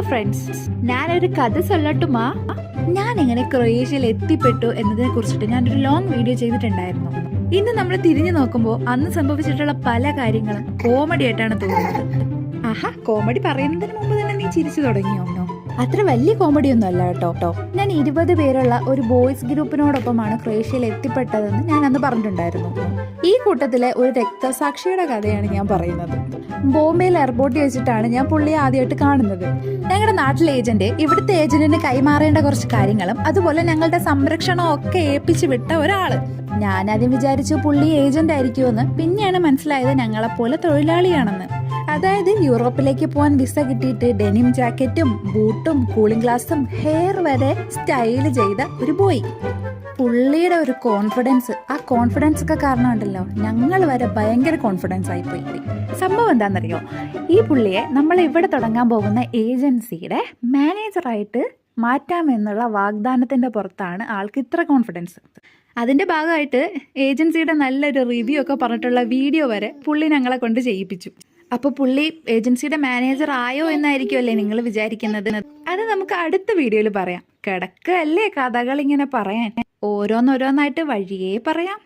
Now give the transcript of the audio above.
Friends ഞാനൊരു കഥ ചൊല്ലട്ടുമാ. ഞാൻ എങ്ങനെ ക്രൊയേഷ്യയിൽ എത്തിപ്പെട്ടു എന്നതിനെ കുറിച്ചിട്ട് ഞാനൊരു ലോങ് വീഡിയോ ചെയ്തിട്ടുണ്ടായിരുന്നു. ഇന്ന് നമ്മൾ തിരിഞ്ഞു നോക്കുമ്പോൾ അന്ന് സംഭവിച്ചിട്ടുള്ള പല കാര്യങ്ങളും കോമഡി ആയിട്ടാണ് തോന്നുന്നത്. ആഹാ കോമഡി പറയുന്നതിന് മുമ്പ് തന്നെ നീ ചിരിച്ചു തുടങ്ങിയോ? അത്ര വലിയ കോമഡി ഒന്നും അല്ല കേട്ടോ. കേട്ടോ ഞാൻ ഇരുപത് പേരുള്ള ഒരു ബോയ്സ് ഗ്രൂപ്പിനോടൊപ്പമാണ് ക്രൊയേഷ്യയിൽ എത്തിപ്പെട്ടതെന്ന് ഞാൻ അന്ന് പറഞ്ഞിട്ടുണ്ടായിരുന്നു. ഈ കൂട്ടത്തിലെ ഒരു രക്തസാക്ഷിയുടെ കഥയാണ് ഞാൻ പറയുന്നത്. ബോംബെയിൽ എയർപോർട്ടിൽ വെച്ചിട്ടാണ് ഞാൻ പുള്ളിയെ ആദ്യമായിട്ട് കാണുന്നത്. ഞങ്ങളുടെ നാട്ടിലെ ഏജന്റ് ഇവിടുത്തെ ഏജന്റിന് കൈമാറേണ്ട കുറച്ച് കാര്യങ്ങളും അതുപോലെ ഞങ്ങളുടെ സംരക്ഷണവും ഒക്കെ ഏൽപ്പിച്ചു വിട്ട ഒരാൾ. ഞാൻ ആദ്യം വിചാരിച്ചു പുള്ളി ഏജന്റ് ആയിരിക്കുമെന്ന് പിന്നെയാണ് മനസ്സിലായത് ഞങ്ങളെപ്പോലെ തൊഴിലാളിയാണെന്ന്. അതായത് യൂറോപ്പിലേക്ക് പോകാൻ വിസ കിട്ടിയിട്ട് ഡെനിം ജാക്കറ്റും ബൂട്ടും കൂളിംഗ് ഗ്ലാസും ഹെയർ വരെ സ്റ്റൈൽ ചെയ്ത ഒരു ബോയ്. പുള്ളിയുടെ ഒരു കോൺഫിഡൻസ് ആ കോൺഫിഡൻസ് ഒക്കെ കാരണം ഉണ്ടല്ലോ ഞങ്ങൾ വരെ ഭയങ്കര കോൺഫിഡൻസ് ആയി പോയി. സംഭവം എന്താണെന്നറിയോ? ഈ പുള്ളിയെ നമ്മൾ ഇവിടെ തുടങ്ങാൻ പോകുന്ന ഏജൻസിയുടെ മാനേജറായിട്ട് മാറ്റാമെന്നുള്ള വാഗ്ദാനത്തിന്റെ പുറത്താണ് ആൾക്ക് ഇത്ര കോൺഫിഡൻസ്. അതിന്റെ ഭാഗമായിട്ട് ഏജൻസിയുടെ നല്ലൊരു റിവ്യൂ ഒക്കെ പറഞ്ഞിട്ടുള്ള വീഡിയോ വരെ പുള്ളി ഞങ്ങളെ കൊണ്ട് ചെയ്യിപ്പിച്ചു. അപ്പൊ പുള്ളി ഏജൻസിയുടെ മാനേജർ ആയോ എന്നായിരിക്കുമല്ലേ നിങ്ങൾ വിചാരിക്കുന്നത്? അത് നമുക്ക് അടുത്ത വീഡിയോയിൽ പറയാം. കിടക്കല്ലേ കഥകൾ ഇങ്ങനെ പറയാൻ. ഓരോന്നോരോന്നായിട്ട് വഴിയേ പറയാം.